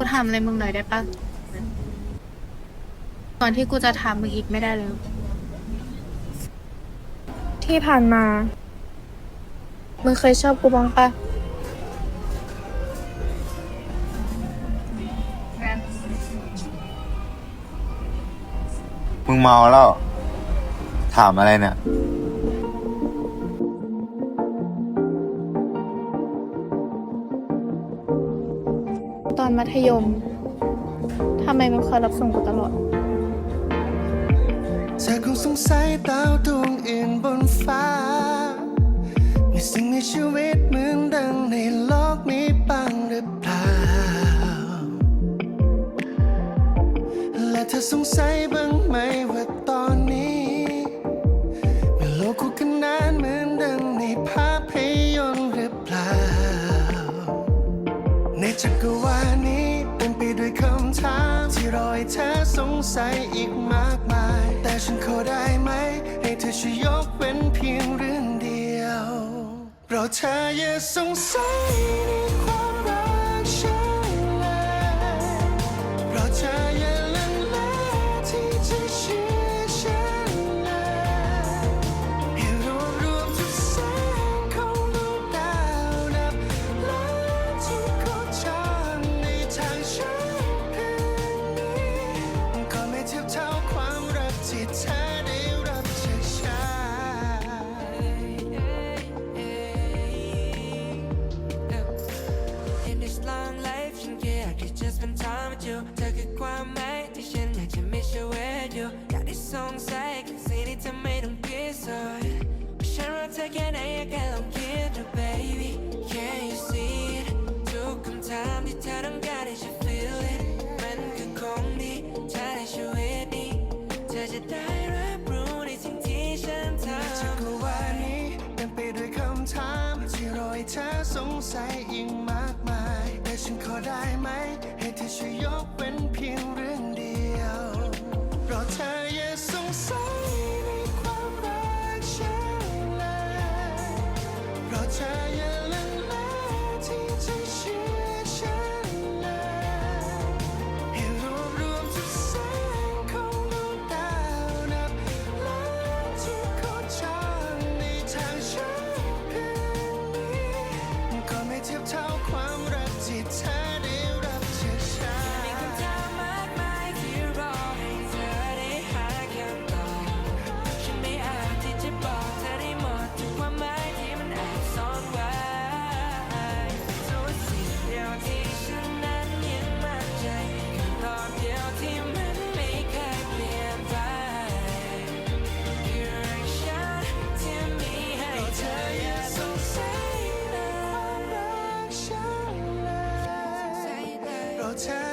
กูทำอะไรมึงหน่อยได้ปะก่อนที่กูจะทำมึงอีกไม่ได้เลย ที่ผ่านมา มึงเคยชอบกูบ้างปะมึงเมาแล้ว ถามอะไรเนี่ย ตอนมัธยมทำไมมึงคอยรับส่งกูตลอดเธอคงสงสัยดาวดวงอื่นบนฟ้า มีสิ่งในชีวิตเหมือนดังในโลกนี้บ้างหรือเปล่า และเธอสงสัยบ้างไหมว่าตอนนี้เมื่อโลกคู่ขนานเหมือนดังในภาพยนตร์หรือเปล่า ในจักรวาล ให้เธอสงสัยอีกมากมาย แต่ฉันขอได้ไหม ให้เธอช่วยยกเว้นเพียงเรื่องเดียวเพรดเธออย่าสงสัยในความรักฉันเลยเรดเธออย่าลังเลที่จะเชื่อ spend time with you เธอคือความหมายที่ฉันอยากจะ miss you with you อยากได้สงสัยกับสิ่งที่เธอไม่ต้องพิสูจน์ว่าฉันรักเธอแค่ไหนอยากให้ลองคิดดู baby can you see it ทุกคำถามที่เธอต้องการให้ฉัน feel it มันคือของดีเธอในชีวิตนี้เธอจะได้รับรู้ในสิ่งที่ฉันทำจักรวาลนี้เต็มไปด้วยคำถามที่รอให้เธอสงสัยอีก ให้ ย